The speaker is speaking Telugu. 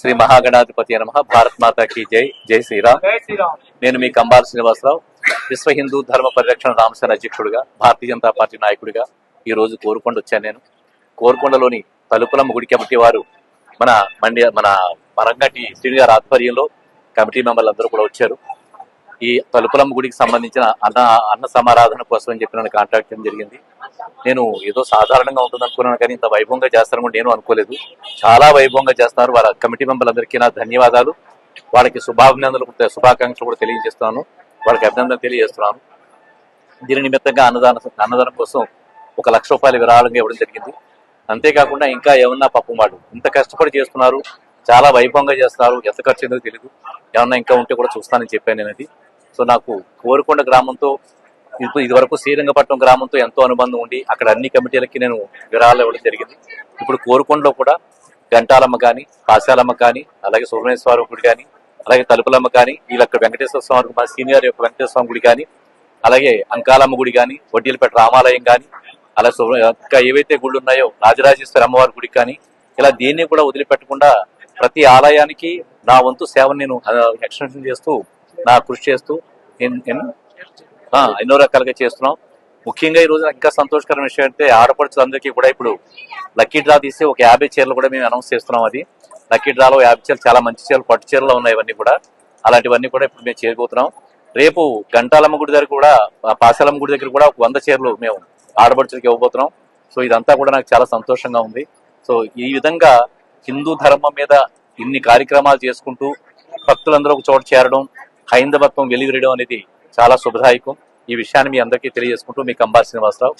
శ్రీ మహాగణాధిపతి నమ. భారత్ మాతాకి జై. జై శ్రీరామ్. జై శ్రీరామ్. నేను మీ కంబాల శ్రీనివాసరావు విశ్వ హిందూ ధర్మ పరిరక్షణ రామసేన అధ్యక్షుడిగా భారతీయ జనతా పార్టీ నాయకుడిగా ఈ రోజు కోరుకొండ వచ్చాను నేను. కోరుకొండలోని తలుపులమ్మ గుడి కమిటీ వారు మన మండ్య మన మరంగటి శ్రీని గారి ఆధ్వర్యంలో కమిటీ మెంబర్లు అందరూ కూడా వచ్చారు. ఈ తలుపులమ్మ గుడికి సంబంధించిన అన్న అన్న సమారాధన కోసం అని చెప్పి నన్ను కాంటాక్ట్ చేయడం జరిగింది. నేను ఏదో సాధారణంగా ఉంటుంది అనుకున్నాను కానీ ఇంత వైభవంగా చేస్తారని కూడా నేను అనుకోలేదు. చాలా వైభవంగా చేస్తున్నారు. వారి కమిటీ మెంబర్లందరికీ నా ధన్యవాదాలు. వాళ్ళకి శుభాభినందనలు శుభాకాంక్షలు కూడా తెలియజేస్తున్నాను. వాళ్ళకి అభినందనలు తెలియజేస్తున్నాను. దీని నిమిత్తంగా అన్నదాన అన్నదానం కోసం ఒక లక్ష రూపాయలు విరాళంగా ఇవ్వడం జరిగింది. అంతేకాకుండా ఇంకా ఏమన్నా పాపం వాళ్ళు ఇంత కష్టపడి చేస్తున్నారు చాలా వైభవంగా చేస్తున్నారు ఎంత ఖర్చు తెలియదు ఏమన్నా ఇంకా ఉంటే కూడా చూస్తానని చెప్పాను నేను అది సో నాకు కోరుకొండ గ్రామంతో ఇప్పుడు ఇదివరకు శ్రీరంగపట్నం గ్రామంతో ఎంతో అనుబంధం ఉండి అక్కడ అన్ని కమిటీలకి నేను విరాళాలు ఇవ్వడం జరిగింది. ఇప్పుడు కోరుకొండలో కూడా గంటాలమ్మ కానీ పాశాలమ్మ కానీ అలాగే సుబ్రహ్మణ్యేశ్వర గుడి కానీ అలాగే తలుపులమ్మ కానీ వీళ్ళక్కడ వెంకటేశ్వర స్వామి మా సీనియర్ యొక్క వెంకటేశ్వర స్వామి గుడి కానీ అలాగే అంకాలమ్మ గుడి కానీ వడ్డీలపేట రామాలయం కానీ అలా ఇంకా ఏవైతే గుళ్ళు ఉన్నాయో రాజరాజేశ్వరి అమ్మవారి గుడి కానీ ఇలా దేన్ని కూడా వదిలిపెట్టకుండా ప్రతి ఆలయానికి నా వంతు సేవను నేను ఎక్స్టెన్షన్ చేస్తూ నా కృషి చేస్తూ ఎన్- ఎన్- ఎన్నో రకాలుగా చేస్తున్నాం. ముఖ్యంగా ఈ రోజు ఇంకా సంతోషకరమైన విషయం అంటే ఆడపడుచులందరికీ కూడా ఇప్పుడు లక్కీ డ్రా తీసి ఒక యాభై చీరలు కూడా మేము అనౌన్స్ చేస్తున్నాం అది. లక్కీ డ్రాలో యాభై చీరలు చాలా మంచి చీరలు పట్టు చీరలు ఉన్నాయి ఇవన్నీ కూడా. అలాంటివన్నీ కూడా ఇప్పుడు మేము చేయబోతున్నాం. రేపు గంటాలమ్మ గుడి దగ్గర కూడా పాశాలమ్మ గుడి దగ్గర కూడా ఒక వంద చీరలు మేము ఆడపడుచులకి ఇవ్వబోతున్నాం. సో ఇదంతా కూడా నాకు చాలా సంతోషంగా ఉంది. సో ఈ విధంగా హిందూ ధర్మం మీద ఇన్ని కార్యక్రమాలు చేసుకుంటూ భక్తులందరూ ఒక చోట చేరడం హైందవత్వం వెలువరడం అనేది చాలా శుభదాయకం. ఈ విషయాన్ని మీ అందరికీ తెలియజేసుకుంటూ మీ కంబార్ శ్రీనివాసరావు.